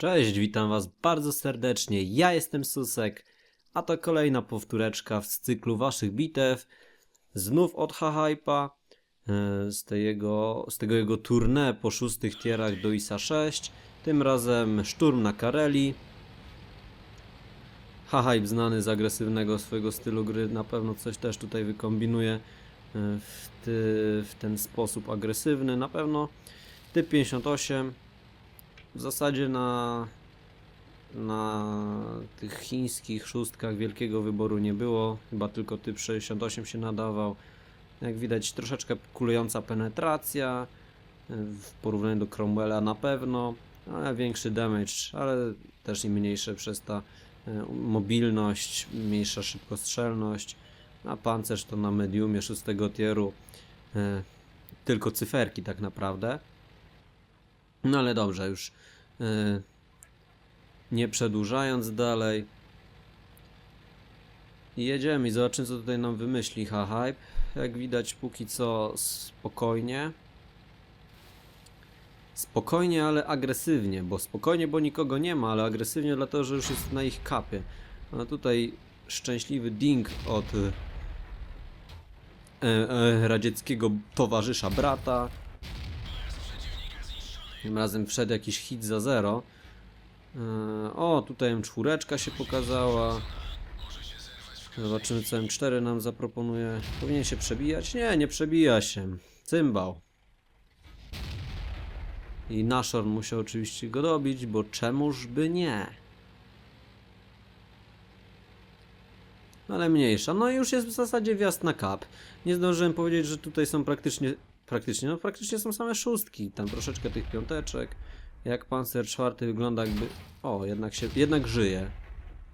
Cześć, witam was bardzo serdecznie. Ja jestem Susek, a to kolejna powtóreczka z cyklu waszych bitew. Znów od Hahypa e, z, z tego jego tournée po szóstych tierach do ISA 6. Tym razem szturm na Kareli. Hahype znany z agresywnego swojego stylu gry na pewno coś też tutaj wykombinuje e, w, ty, w ten sposób agresywny. Na pewno typ 58 w zasadzie na, na tych chińskich szóstkach wielkiego wyboru nie było. Chyba tylko typ 68 się nadawał. Jak widać, troszeczkę kulejąca penetracja w porównaniu do Cromwella na pewno, ale większy damage, ale też i mniejsze przez ta y, mobilność, mniejsza szybkostrzelność. A pancerz to na mediumie szóstego tieru y, tylko cyferki tak naprawdę. No ale dobrze, już yy, nie przedłużając dalej. Jedziemy i zobaczymy co tutaj nam wymyśli Hahype. Jak widać póki co spokojnie. Spokojnie, ale agresywnie, bo spokojnie, bo nikogo nie ma, ale agresywnie dlatego, że już jest na ich kapie. A tutaj szczęśliwy ding od e, e, radzieckiego towarzysza brata. Tym razem wszedł jakiś hit za zero. E, O, tutaj M4 się pokazała. Zobaczymy co M4 nam zaproponuje. Powinien się przebijać? Nie, nie przebija się. Cymbał. I Nashorn musiał oczywiście go dobić, bo czemuż by nie? Ale mniejsza. No i już jest w zasadzie wjazd na kap. Nie zdążyłem powiedzieć, że tutaj są praktycznie praktycznie, no praktycznie są same szóstki, tam troszeczkę tych piąteczek. Jak pancer czwarty wygląda jakby... O, jednak się, jednak żyje.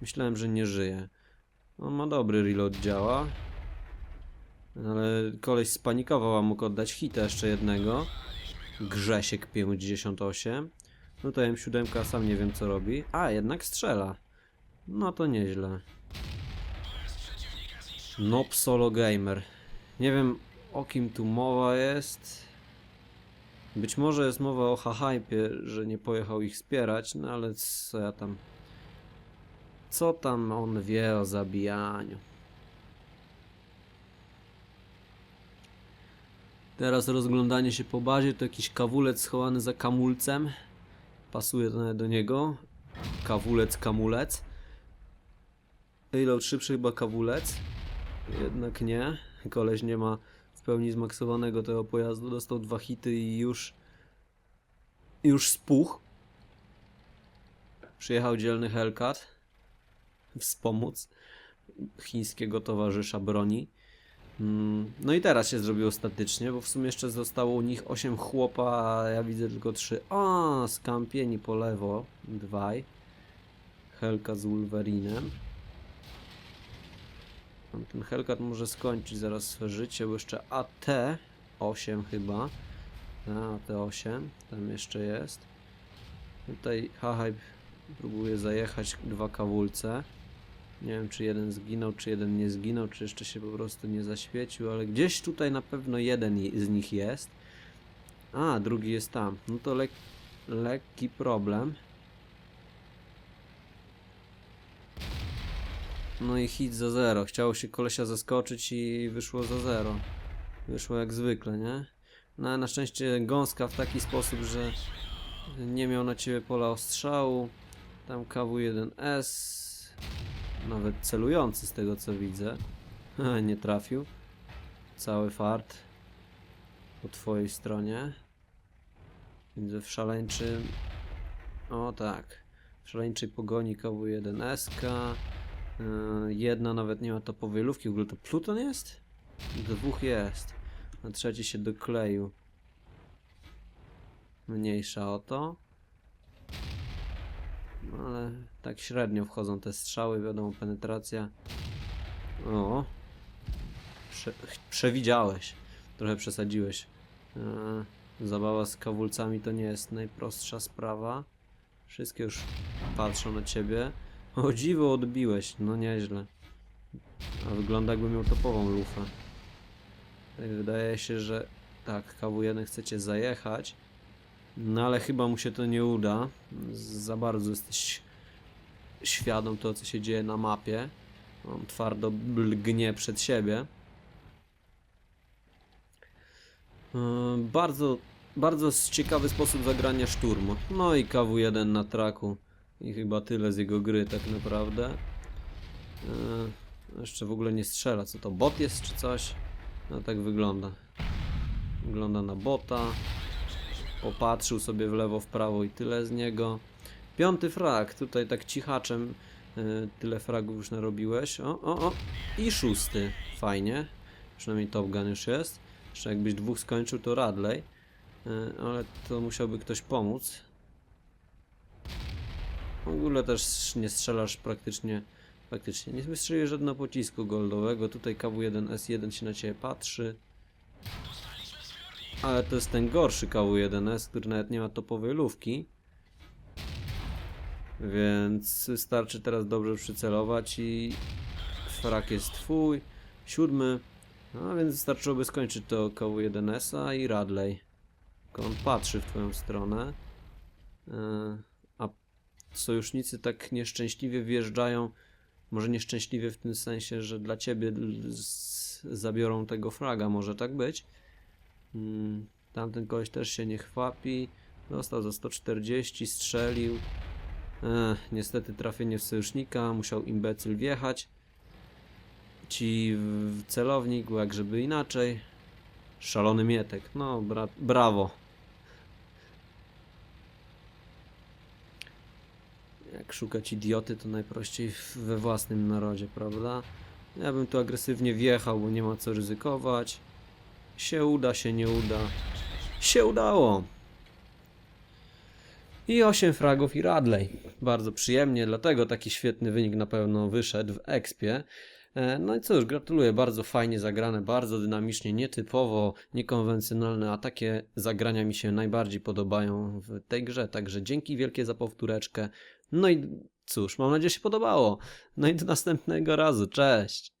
Myślałem, że nie żyje. On ma dobry reload, działa. Ale koleś spanikował, a mógł oddać hita jeszcze jednego. Grzesiek 58. No to M7 sam nie wiem co robi. A, jednak strzela. No to nieźle. Nob Solo Gamer. Nie wiem o kim tu mowa jest. Być może jest mowa o Hahypie, że nie pojechał ich wspierać, no ale co ja tam... Co tam on wie o zabijaniu? Teraz rozglądanie się po bazie to jakiś kawulec schowany za kamulcem. Pasuje to nawet do niego. Kawulec, kamulec. Reload szybszy chyba kawulec. Jednak nie. Koleś nie ma pełni zmaksowanego tego pojazdu. Dostał dwa hity i już już spuch. Przyjechał dzielny Hellcat wspomóc chińskiego towarzysza broni. Mm, No i teraz się zrobiło statycznie, bo w sumie jeszcze zostało u nich 8 chłopa, a ja widzę tylko 3. O, skampieni po lewo. Dwaj. Hellcat z Wolverinem. Ten Hellcat może skończyć zaraz swe życie, bo jeszcze AT8 chyba. A, AT8, tam jeszcze jest. Tutaj Hahype próbuje zajechać dwa kawulce. Nie wiem, czy jeden zginął, czy jeden nie zginął, czy jeszcze się po prostu nie zaświecił, ale gdzieś tutaj na pewno jeden je- z nich jest. A, drugi jest tam. No to lek lekki problem. No i hit za zero. Chciało się kolesia zaskoczyć i wyszło za zero. Wyszło jak zwykle, nie? No na szczęście gąska w taki sposób, że nie miał na ciebie pola ostrzału. Tam KW1S. Nawet celujący z tego co widzę. nie trafił. Cały fart. Po twojej stronie. Widzę w szaleńczym. O tak. W szaleńczej pogoni KW1SK. Yy, Jedna nawet nie ma topowej lufki. W ogóle to Pluton jest? Dwóch jest. A trzeci się dokleił. Mniejsza o to. No ale tak średnio wchodzą te strzały, wiadomo, penetracja. O. Prze przewidziałeś. Trochę przesadziłeś. Eee, zabawa z kawulcami to nie jest najprostsza sprawa. Wszystkie już patrzą na ciebie. O dziwo odbiłeś, no nieźle. A wygląda jakby miał topową lufę. Wydaje się, że tak, KW1 chcecie zajechać. No ale chyba mu się to nie uda. Za bardzo jesteś świadom tego, co się dzieje na mapie. On twardo lgnie przed siebie. Yy, Bardzo, bardzo ciekawy sposób zagrania szturmu. No i KW1 na traku. I chyba tyle z jego gry tak naprawdę. Yy, Jeszcze w ogóle nie strzela. Co to, bot jest czy coś? No tak wygląda. Wygląda na bota. Popatrzył sobie w lewo, w prawo i tyle z niego. Piąty frag. Tutaj tak cichaczem yy, tyle fragów już narobiłeś. O, o, o. I szósty. Fajnie. Przynajmniej Top Gun już jest. Jeszcze jakbyś dwóch skończył, to Radley. Yy, ale to musiałby ktoś pomóc. W ogóle też nie strzelasz praktycznie. Praktycznie nie wystrzeliłeś żadnego pocisku goldowego. Tutaj KW1S1 się na ciebie patrzy. Ale to jest ten gorszy KW1S, który nawet nie ma topowej lówki. Więc wystarczy teraz dobrze przycelować i frak jest twój. Siódmy. No więc wystarczyłoby skończyć to KW1S-a i Radley. Tylko on patrzy w twoją stronę. Yy, A sojusznicy tak nieszczęśliwie wjeżdżają. Może nieszczęśliwie w tym sensie, że dla ciebie zabiorą tego fraga, może tak być. Mm, Tamten koleś też się nie chwapi. Dostał za 140, strzelił. Ech, niestety trafienie w sojusznika, musiał imbecyl wjechać. Ci celownik, jak żeby inaczej. Szalony mietek. No, bra brawo. Jak szukać idioty, to najprościej we własnym narodzie, prawda? Ja bym tu agresywnie wjechał, bo nie ma co ryzykować. Się uda, się nie uda. Się udało! I 8 fragów i Radley. Bardzo przyjemnie, dlatego taki świetny wynik na pewno wyszedł w Expie. E, No i cóż, gratuluję, bardzo fajnie zagrane, bardzo dynamicznie, nietypowo, niekonwencjonalne, a takie zagrania mi się najbardziej podobają w tej grze, także dzięki wielkie za powtóreczkę. No i cóż, mam nadzieję, że się podobało. No i do następnego razu, cześć!